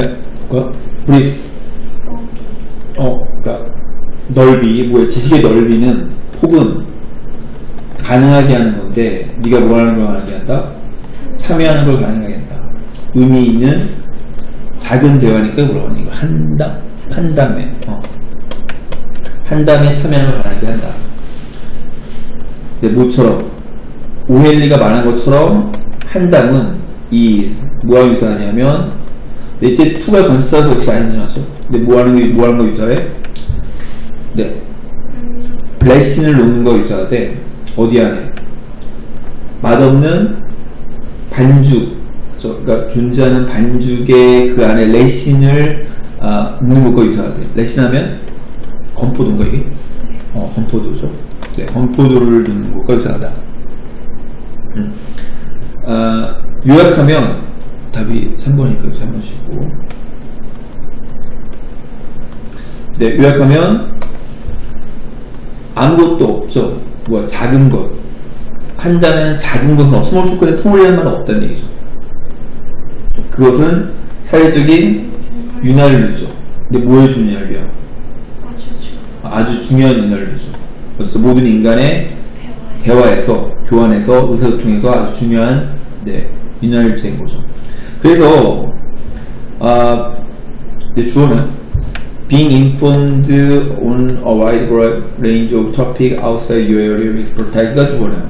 네, 그 brief. 어, 그러니까 넓이, 뭐야, 지식의 넓이는 폭은 가능하게 하는 건데, 네가 뭐 하는 걸 가능하게 한다? 참여하는 걸 가능하게 한다. 의미 있는 작은 대화니까 뭐라고 하는 거 한담, 한담에, 어. 한담에 참여하는 걸 가능하게 한다. 근데 모처럼 오헬리가 말한 것처럼 한담은 이 뭐하고 유사하냐면 넷째 투가 전치사서 역시 아니죠. 근데 뭐 하는 게 뭐 하는 거 유사해? 네. 블레싱을 놓는 거 유사하되 어디 안에 맛없는 반죽 저, 그러니까 존재하는 반죽의 그 안에 레신을 아, 넣는 것과 유사하대. 레신하면 건포도인가 이게? 어, 건포도죠. 네, 건포도를 넣는 것과 유사하다. 음. 아, 요약하면 답이 3번이니까 3번 주고 네, 요약하면 아무것도 없죠. 뭐야, 작은 것. 한다면 작은 것은 없, 스몰 토큰에 스몰이라는 말은 없다는 얘기죠. 그것은 사회적인 윤활유죠. 근데 주는 윤활유야? 아주 중요한 윤활유죠. 그래서 모든 인간의 대화에서, 교환에서, 의사소통에서 아주 중요한, 네, 윤활유체인 거죠. 그래서, 아, 네, 주어는 being informed on a wide range of topic outside your area of expertise가 주어네요.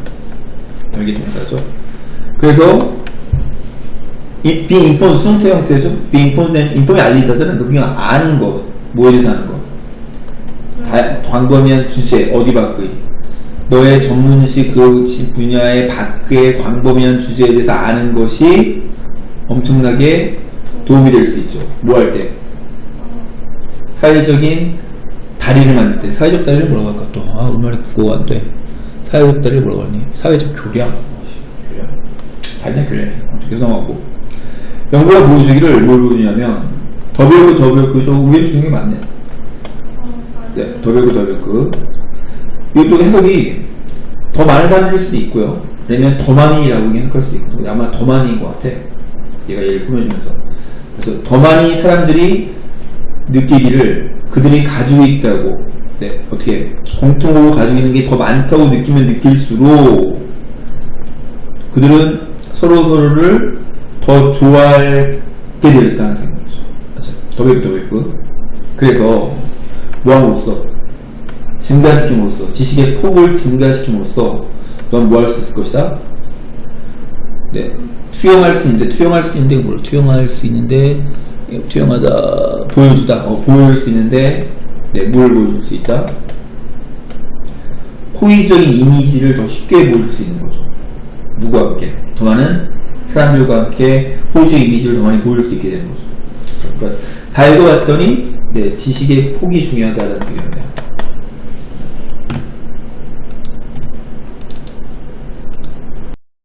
여기 동사죠. 그래서 이 being informed 수동태 형태죠. being informed는 inform이 알리다잖아요. 그냥 아는 거, 뭐에 대해서 아는 거. 다, 광범위한 주제, 어디 밖의. 너의 전문식 그 분야의 밖의 광범위한 주제에 대해서 아는 것이 엄청나게 도움이 될 수 있죠. 뭐 할 때? 사회적인 다리를 만들 때 사회적 다리를 뭐라고 할까 또? 아, 얼마나 국어가 안 돼. 사회적 다리를 뭐라고 하니? 사회적 교량. 교량. 다리나 교량이. 죄송하고. 연구가 보여주기를 뭘 보여주냐면 더 배우고 더 배우고 저 위에 주는 게 맞네. 네, 더 배우고 더 배우고. 이것도 해석이 더 많은 사람들일 수도 있고요. 아니면 더 많이 라고 해석할 수도 있고 아마 더 많이인 것 같아. 얘가 얘를 꾸며주면서. 그래서 더 많이 사람들이 느끼기를 그들이 가지고 있다고 네, 어떻게 공통으로 가지고 있는 게 더 많다고 느끼면 느낄수록 그들은 서로 서로를 더 좋아하게 될 가능성이 있죠. 맞죠? 더베이크 더베이크. 그래서 뭐함으로써 증가시킴으로써 지식의 폭을 증가시킴으로써 넌 뭐 할 수 있을 것이다? 네, 투영할 수 있는데 투영할 수 있는데 뭘 투영할 수 있는데 투영하다 보여주다 어, 보여줄 수 있는데 네, 뭘 보여줄 수 있다? 호의적인 이미지를 더 쉽게 보여줄 수 있는 거죠. 누구와 함께? 더 많은 사람들과 함께 호의적 이미지를 더 많이 보여줄 수 있게 되는 거죠. 그러니까 다 읽어봤더니 네, 지식의 폭이 중요하다는 의견이에요.